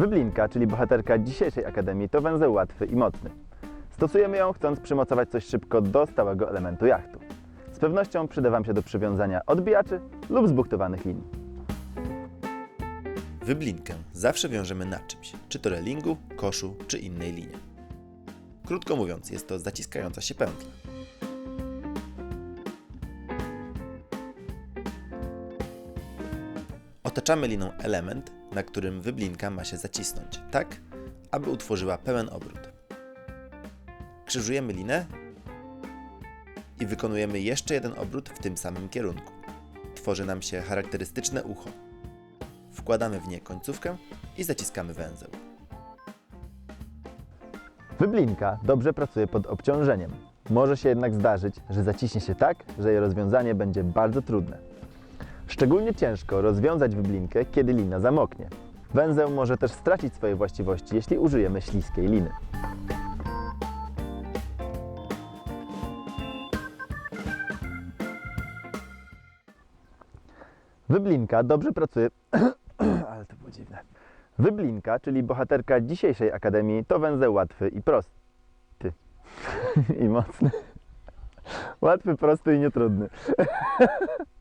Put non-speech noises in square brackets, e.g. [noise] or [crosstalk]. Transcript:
Wyblinka, czyli bohaterka dzisiejszej akademii, to węzeł łatwy i mocny. Stosujemy ją chcąc przymocować coś szybko do stałego elementu jachtu. Z pewnością przyda Wam się do przywiązania odbijaczy lub zbuktowanych linii. Wyblinkę zawsze wiążemy na czymś, czy to relingu, koszu, czy innej linie. Krótko mówiąc, jest to zaciskająca się pętla. Otaczamy liną element, na którym wyblinka ma się zacisnąć, tak, aby utworzyła pełen obrót. Krzyżujemy linę i wykonujemy jeszcze jeden obrót w tym samym kierunku. Tworzy nam się charakterystyczne ucho. Wkładamy w nie końcówkę i zaciskamy węzeł. Wyblinka dobrze pracuje pod obciążeniem. Może się jednak zdarzyć, że zaciśnie się tak, że jej rozwiązanie będzie bardzo trudne. Szczególnie ciężko rozwiązać wyblinkę, kiedy lina zamoknie. Węzeł może też stracić swoje właściwości, jeśli użyjemy śliskiej liny. Wyblinka dobrze pracuje. [clears throat] Ale to było dziwne. Wyblinka, czyli bohaterka dzisiejszej akademii, to węzeł łatwy i prosty. [laughs] I mocny. Łatwy, prosty i nietrudny. [laughs]